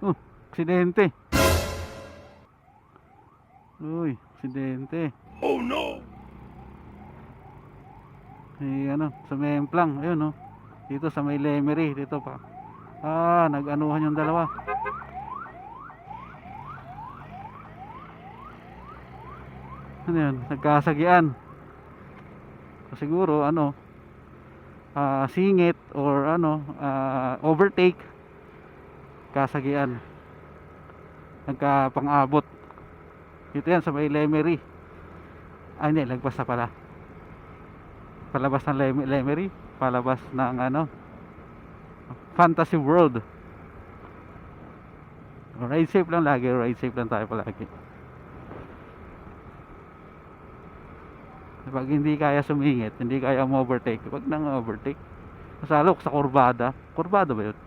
Oh, aksidente. Uy, aksidente. Oh no! Eh, ano, sa Memplang, ayun no. Dito sa may Lemery, dito pa. Ah, nag-anuhan yung dalawa. Ano yun? Nagkasagian. So, siguro, ano, ah, singit or ano, ah, overtake. Kasagian. Nagkapang-abot. Dito yan sa may Lemery. Ah, hindi, lagpas na pala. Palabas ng Lem- Lemery. Palabas ng ano? Fantasy World. Ride safe lang lagi ride safe lang tayo palagi. Pag hindi kaya sumingit hindi kaya mo overtake wag nang overtake masalok sa kurbada. Kurbada ba yun